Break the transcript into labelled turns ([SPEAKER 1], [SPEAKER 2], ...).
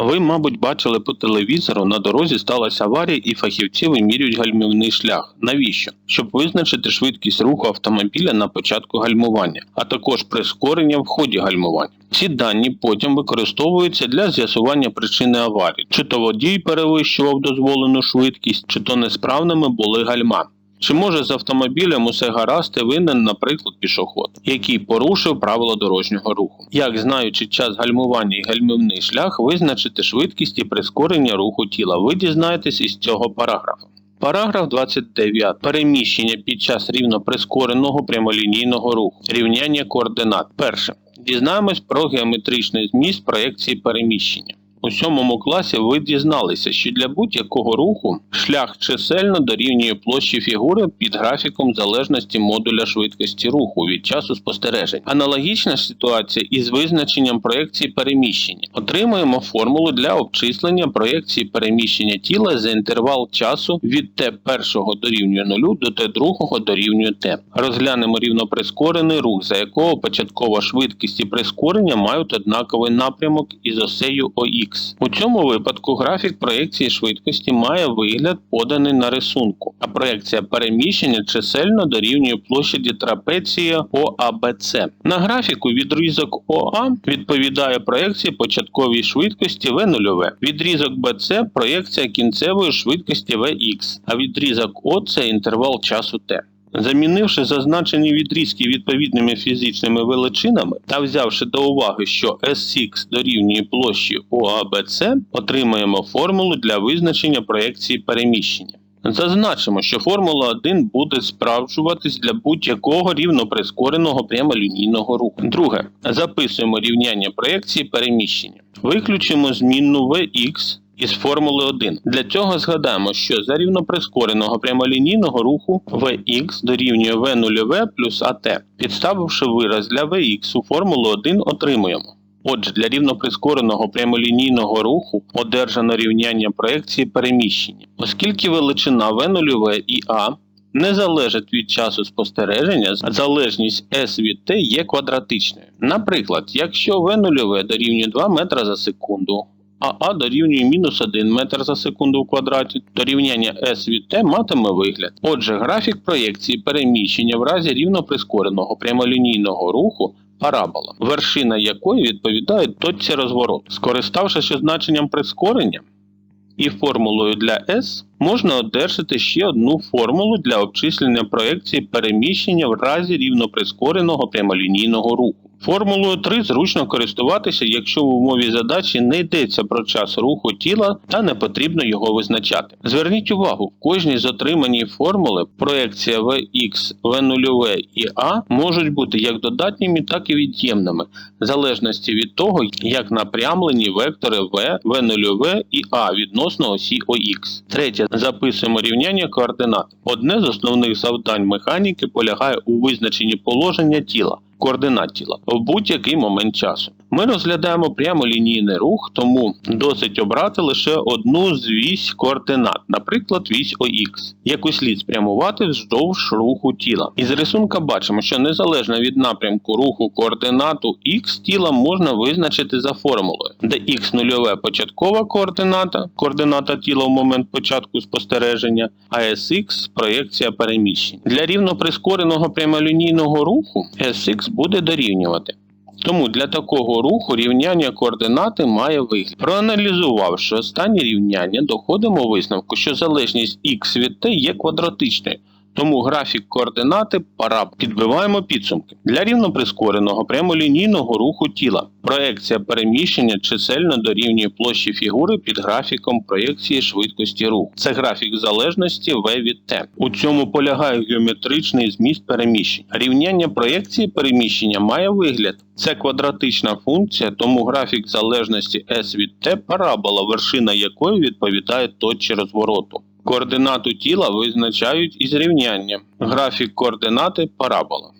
[SPEAKER 1] Ви, мабуть, бачили по телевізору, на дорозі сталася аварія і фахівці вимірюють гальмівний шлях. Навіщо? Щоб визначити швидкість руху автомобіля на початку гальмування, а також прискорення в ході гальмування. Ці дані потім використовуються для з'ясування причини аварії, чи то водій перевищував дозволену швидкість, чи то несправними були гальма. Чи може з автомобілем усе гаразд і винен, наприклад, пішоход, який порушив правила дорожнього руху? Як знаючи час гальмування і гальмівний шлях, визначити швидкість і прискорення руху тіла? Ви дізнаєтесь із цього параграфу. Параграф 29. Переміщення під час рівно прискореного прямолінійного руху. Рівняння координат. Перше. Дізнаємось про геометричний зміст проекції переміщення. У сьомому класі ви дізналися, що для будь-якого руху шлях чисельно дорівнює площі фігури під графіком залежності модуля швидкості руху від часу спостережень. Аналогічна ситуація із визначенням проекції переміщення. Отримуємо формулу для обчислення проекції переміщення тіла за інтервал часу від t1 дорівнює 0 до t2 дорівнює t. Розглянемо рівноприскорений рух, за якого початкова швидкість і прискорення мають однаковий напрямок із осею ОХ. У цьому випадку графік проекції швидкості має вигляд поданий на рисунку, а проекція переміщення чисельно дорівнює площаді трапеції ОАБЦ. На графіку відрізок ОА відповідає проекції початковій швидкості В0, відрізок БЦ проекція кінцевої швидкості ВХ, а відрізок О це інтервал часу Т. Замінивши зазначені відрізки відповідними фізичними величинами та взявши до уваги, що Sx дорівнює площі ОАБЦ, отримаємо формулу для визначення проекції переміщення. Зазначимо, що формула 1 буде справджуватись для будь-якого рівноприскореного прямолінійного руху. Друге, записуємо рівняння проекції переміщення. Виключимо змінну Vx із формули 1. Для цього згадаємо, що за рівноприскореного прямолінійного руху Vx дорівнює V0 плюс AT. Підставивши вираз для Vx у формулу 1 отримуємо. Отже, для рівноприскореного прямолінійного руху одержано рівняння проекції переміщення. Оскільки величина V0 і А не залежать від часу спостереження, залежність S від T є квадратичною. Наприклад, якщо V0 дорівнює 2 метра за секунду, а А дорівнює мінус 1 метр за секунду в квадраті, то рівняння S від T матиме вигляд. Отже, графік проєкції переміщення в разі рівноприскореного прямолінійного руху парабола, вершина якої відповідає точці розвороту. Скориставшись означенням прискорення і формулою для S, можна одержати ще одну формулу для обчислення проекції переміщення в разі рівноприскореного прямолінійного руху. Формулою 3 зручно користуватися, якщо в умові задачі не йдеться про час руху тіла та не потрібно його визначати. Зверніть увагу, в кожній з отриманій формули проекція Vx, V0 і А можуть бути як додатніми, так і від'ємними, в залежності від того, як напрямлені вектори V, V0 і А відносно осі ОХ. Третє. Записуємо рівняння координат. Одне з основних завдань механіки полягає у визначенні положення тіла координат тіла в будь-який момент часу. Ми розглядаємо прямолінійний рух, тому досить обрати лише одну з вісь координат, наприклад, вісь ОХ, яку слід спрямувати вздовж руху тіла. Із рисунка бачимо, що незалежно від напрямку руху координату Х тіла можна визначити за формулою, де Х нульове початкова координата, координата тіла в момент початку спостереження, а Sx проєкція переміщень. Для рівно прискореного прямолінійного руху Sx буде дорівнювати. Тому для такого руху рівняння координати має вигляд. Проаналізувавши останнє рівняння, доходимо висновку, що залежність х від t є квадратичною. Тому графік координати параб. Підбиваємо підсумки. Для рівноприскореного прямолінійного руху тіла проекція переміщення чисельно дорівнює площі фігури під графіком проєкції швидкості руху. Це графік залежності V від T. У цьому полягає геометричний зміст переміщень. Рівняння проєкції переміщення має вигляд. Це квадратична функція, тому графік залежності S від T парабола, вершина якої відповідає точці розвороту. Координату тіла визначають із рівнянням. Графік координати парабола.